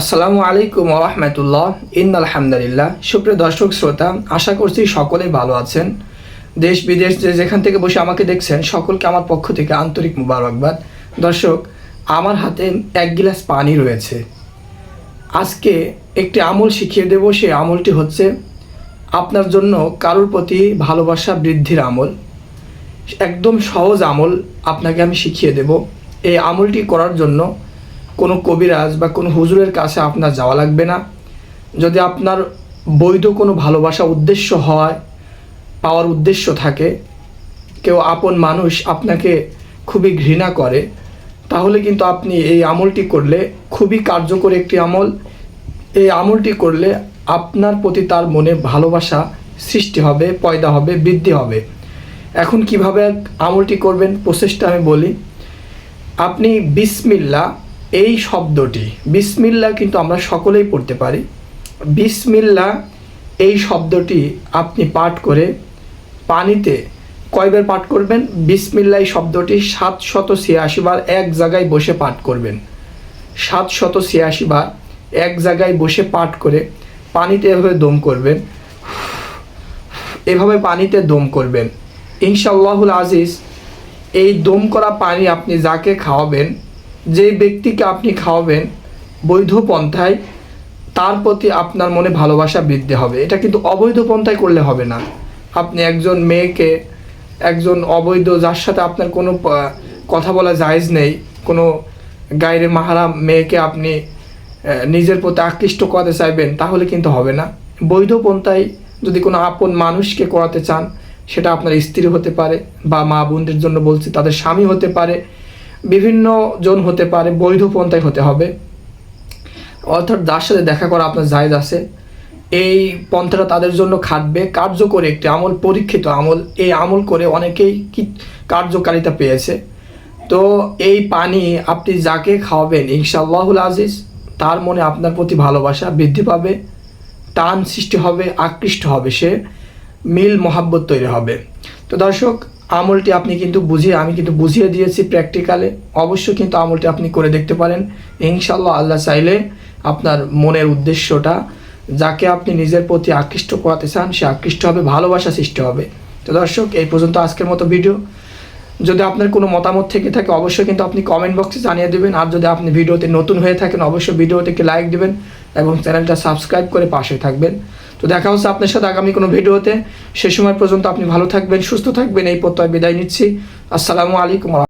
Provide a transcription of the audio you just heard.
আসসালামু আলাইকুম রহমতুল্লাহ। ইন আলহামদুলিল্লাহ সুপ্রিয় দর্শক, শ্রোতা, আশা করছি সকলেই ভালো আছেন। দেশ, বিদেশ, যে যেখান থেকে বসে আমাকে দেখছেন, সকলকে আমার পক্ষ থেকে আন্তরিক মুবারকবাদ। দর্শক, আমার হাতে এক গিলাস পানি রয়েছে। আজকে একটি আমল শিখিয়ে দেব। সেই আমলটি হচ্ছে, আপনার জন্য কারোর প্রতি ভালোবাসা বৃদ্ধির আমল। একদম সহজ আমল আপনাকে আমি শিখিয়ে দেব। এই আমলটি করার জন্য কোনো কবিরাজ বা কোনো হুজুরের কাছে আপনার যাওয়া লাগবে না। যদি আপনার বৈধ কোনো ভালোবাসা উদ্দেশ্য হয়, পাওয়ার উদ্দেশ্য থাকে, কেউ আপন মানুষ আপনাকে খুবই ঘৃণা করে, তাহলে কিন্তু আপনি এই আমলটি করলে খুবই কার্যকর একটি আমল। এই আমলটি করলে আপনার প্রতি তার মনে ভালোবাসা সৃষ্টি হবে, পয়দা হবে, বৃদ্ধি হবে। এখন কীভাবে আমলটি করবেন, প্রসেসটা আমি বলি। আপনি বিসমিল্লা এই শব্দটি, বিসমিল্লা কিন্তু আমরা সকলেই পড়তে পারি। বিসমিল্লা, এই শব্দটি আপনি পাঠ করে পানিতে কয়বার পাঠ করবেন? বিসমিল্লা এই শব্দটি সাতশত ছিয়াশি বার এক জায়গায় বসে পাঠ করবেন। সাতশত ছিয়াশি বার এক জায়গায় বসে পাঠ করে পানিতে এভাবে দম করবেন। এভাবে পানিতে দম করবেন। ইনশাল্লাহুল আজিজ, এই দম করা পানি আপনি যাকে খাওয়াবেন যে ব্যক্তিকে আপনি খাওয়াবেন বৈধ পন্থায়, তার প্রতি আপনার মনে ভালোবাসা বৃদ্ধি হবে। এটা কিন্তু অবৈধ পন্থায় করলে হবে না। আপনি একজন মেয়েকে, একজন অবৈধ, যার সাথে আপনার কোনো কথা বলা জায়েজ নেই, কোনো গায়ের মাহারা মেয়েকে আপনি নিজের প্রতি আকৃষ্ট করাতে চাইবেন, তাহলে কিন্তু হবে না। বৈধ পন্থায় যদি কোনো আপন মানুষকে করাতে চান, সেটা আপনার স্ত্রী হতে পারে বা মা বোনদের জন্য বলছি, তাদের স্বামী হতে পারে বিভিন্ন জন হতে পারে, বৈধ পন্থায় হতে হবে। অর্থাৎ যার সাথে দেখা করা আপনার জায়জ আছে, এই পন্থাটা তাদের জন্য খাটবে। কার্যকর একটি আমল, পরীক্ষিত আমল। এই আমল করে অনেকেই কি কার্যকারিতা পেয়েছে। তো এই পানি আপনি যাকে খাওয়াবেন, ইনশাআল্লাহুল আজিজ, তার মনে আপনার প্রতি ভালোবাসা বৃদ্ধি পাবে। টান সৃষ্টি হবে, আকৃষ্ট হবে সে। মিল মহাব্বত তৈরি হবে। তো দর্শক, আমলটি আপনি কিন্তু বুঝিয়ে আমি কিন্তু বুঝিয়ে দিয়েছি প্র্যাকটিক্যালে অবশ্যই কিন্তু আমলটি আপনি করে দেখতে পারেন। ইনশাল্লাহ আল্লাহ চাইলে আপনার মনের উদ্দেশ্যটা, যাকে আপনি নিজের প্রতি আকৃষ্ট করাতে চান, সে আকৃষ্ট হবে, ভালোবাসা সৃষ্টি হবে। তো দর্শক, এই পর্যন্ত আজকের মতো ভিডিও যদি আপনার কোনো মতামত থেকে থাকে, অবশ্যই কিন্তু আপনি কমেন্ট বক্সে জানিয়ে দেবেন। আর যদি আপনি ভিডিওতে নতুন হয়ে থাকেন, অবশ্যই ভিডিওটিকে লাইক দিবেন এবং চ্যানেলটা সাবস্ক্রাইব করে পাশে থাকবেন। তো দেখা হচ্ছে আপনার সাথে আগামী কোনো ভিডিওতে। সে সময় পর্যন্ত আপনি ভালো থাকবেন, সুস্থ থাকবেন। এই প্রত্যয় বিদায় নিচ্ছি। আসসালামু আলাইকুম